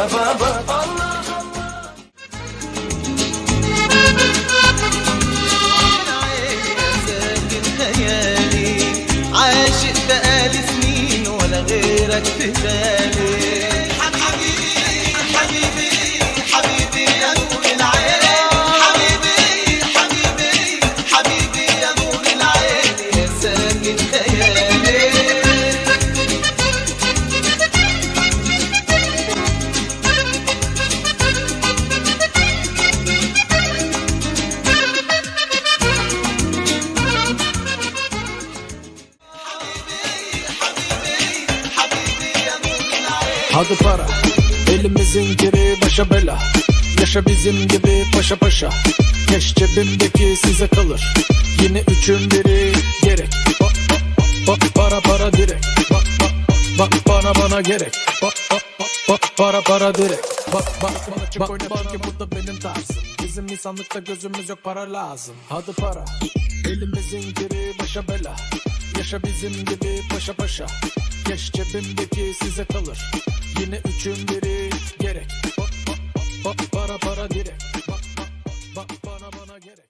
يا بابا عاشق بقالي سنين ولا غيرك في بالي Hadi para. Elimizin geri başa bela. Yaşa bizim gibi paşa paşa. Keş cebimdeki size kalır. Yine üçün biri gerek. Bak bak bak para para direkt Bak bak bak bana bana gerek. Bak bak bak para para direkt Bak bak bak bak ki bu da benim tarzım. Bizim insanlıkta gözümüz yok para lazım. Hadi para. Elimizin geri başa bela. Yaşa bizim gibi paşa paşa. Keş cebimdeki size kalır Yine üçün biri gerek. Bak bak bak para para direkt. Bak bak bak bana bana gerek